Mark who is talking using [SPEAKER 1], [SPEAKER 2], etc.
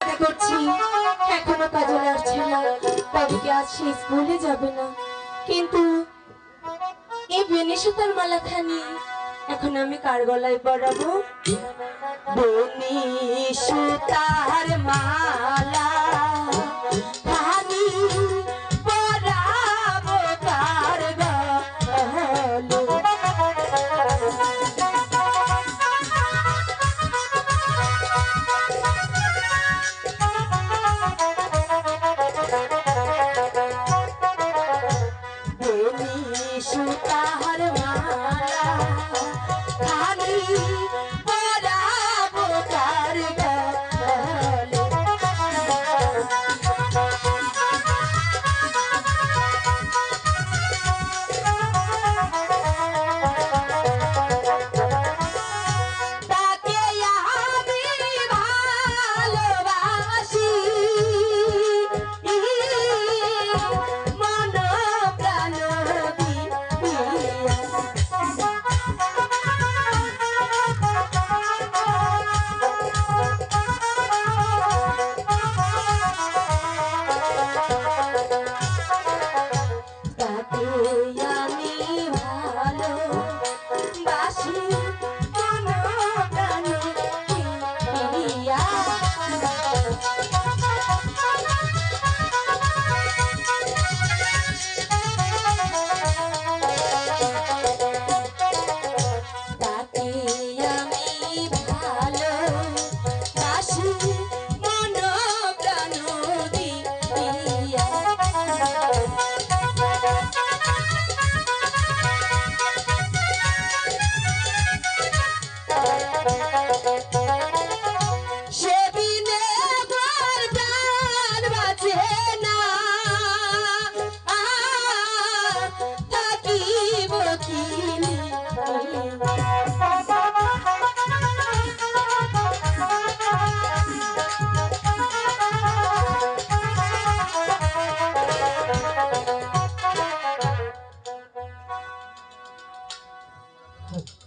[SPEAKER 1] করছি এখনও কাজল যাবে না। কিন্তু এই বেনিসুতার মালাখানি এখন আমি কার গলায় পড়াবো বনি সুতার した春は Oh.